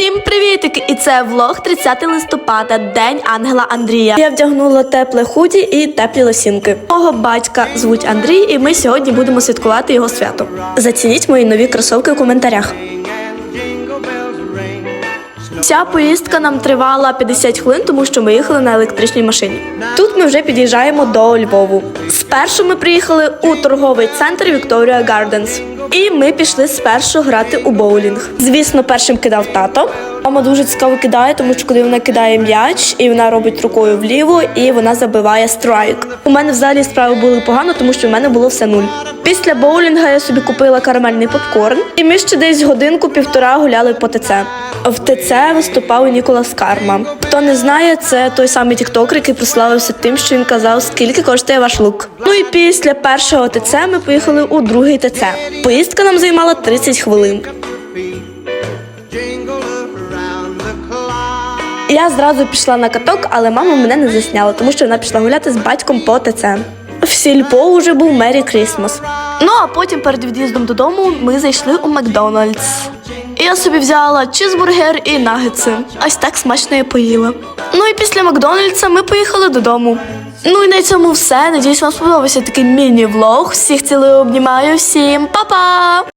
Всім привітики! І це влог 30 листопада, день ангела Андрія. Я вдягнула тепле худі і теплі лосінки. Мого батька звуть Андрій, і ми сьогодні будемо святкувати його свято. Зацініть мої нові кросовки у коментарях. Ця поїздка нам тривала 50 хвилин, тому що ми їхали на електричній машині. Тут ми вже під'їжджаємо до Львову. Спершу ми приїхали у торговий центр Victoria Gardens. І ми пішли спершу грати у боулінг. Звісно, першим кидав тато. Мама дуже цікаво кидає, тому що коли вона кидає м'яч, і вона робить рукою вліво, і вона забиває страйк. У мене взагалі справи були погано, тому що в мене було все нуль. Після боулінга я собі купила карамельний попкорн, і ми ще десь годинку-півтора гуляли по ТЦ. В ТЦ виступав Ніколас Карма. Хто не знає, це той самий тіктокер, який прославився тим, що він казав, скільки коштує ваш лук. Ну і після першого ТЦ ми поїхали у другий ТЦ. Поїздка нам займала 30 хвилин. Я зразу пішла на каток, але мама мене не засняла, тому що вона пішла гуляти з батьком по ТЦ. В сільпо вже був Мері Крісмас. Ну а потім перед від'їздом додому ми зайшли у Макдональдс. І я собі взяла чизбургер і нагетси. Ось так смачно я поїла. Ну і після Макдональдса ми поїхали додому. Ну і на цьому все. Надіюсь, вам сподобався такий міні-влог. Всіх цілую обнімаю. Всім па-па!